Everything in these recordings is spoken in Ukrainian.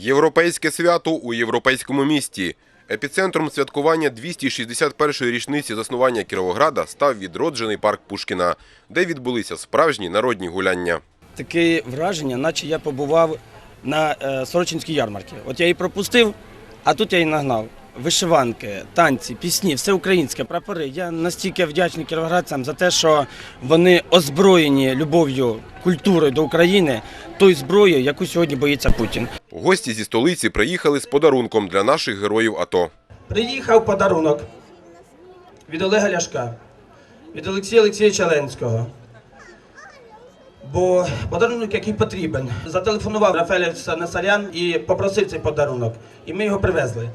Європейське свято у європейському місті. Епіцентром святкування 261-ї річниці заснування Кіровограда став відроджений парк Пушкіна, де відбулися справжні народні гуляння. Таке враження, наче я побував на е, Сорочинській ярмарці. От я її пропустив, а тут я її нагнав. Вишиванки, танці, пісні, все українське, прапори. Я настільки вдячний кіровоградцям за те, що вони озброєні любов'ю, культурою до України, тою зброєю, яку сьогодні боїться Путін. Гості зі столиці приїхали з подарунком для наших героїв АТО. Приїхав подарунок від Олега Ляшка, від Олексія Олексійовича Ленського. Бо подарунок, який потрібен. Зателефонував Рафаель Насарян і попросив цей подарунок. І ми його привезли.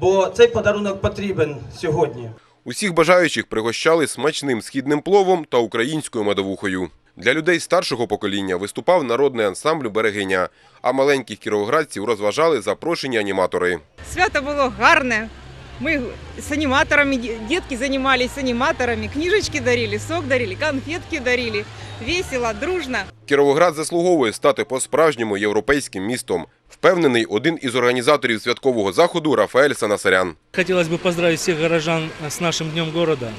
Бо цей подарунок потрібен сьогодні. Усіх бажаючих пригощали смачним східним пловом та українською медовухою. Для людей старшого покоління виступав народний ансамбль «Берегиня», а маленьких кіровоградців розважали запрошені аніматори. Свято було гарне. Ми з аніматорами, дітки займалися з аніматорами, книжечки дарили, сок дарили, конфетки дарили. Весело, дружно. Кіровоград заслуговує стати по-справжньому європейським містом, впевнений один із організаторів святкового заходу Рафаель Санасарян. Хотелось бы поздравить всех горожан с нашим Днем города.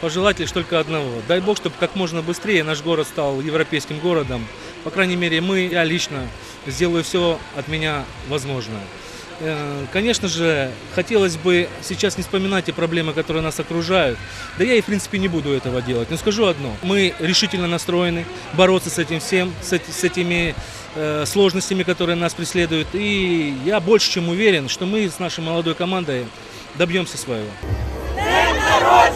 Пожелать лишь только одного. Дай Бог, чтобы как можно быстрее наш город стал европейским городом. По крайней мере, мы, я лично, сделаю все от меня возможное. Э, Конечно же, хотелось бы сейчас не вспоминать те проблемы, которые нас окружают. Да я и, в принципе, не буду этого делать. Но скажу одно. Мы решительно настроены бороться с этим всем, с, эти- с этими э, сложностями, которые нас преследуют. И я больше чем уверен, что мы с нашей молодой командой добьемся своего. Кіровоград!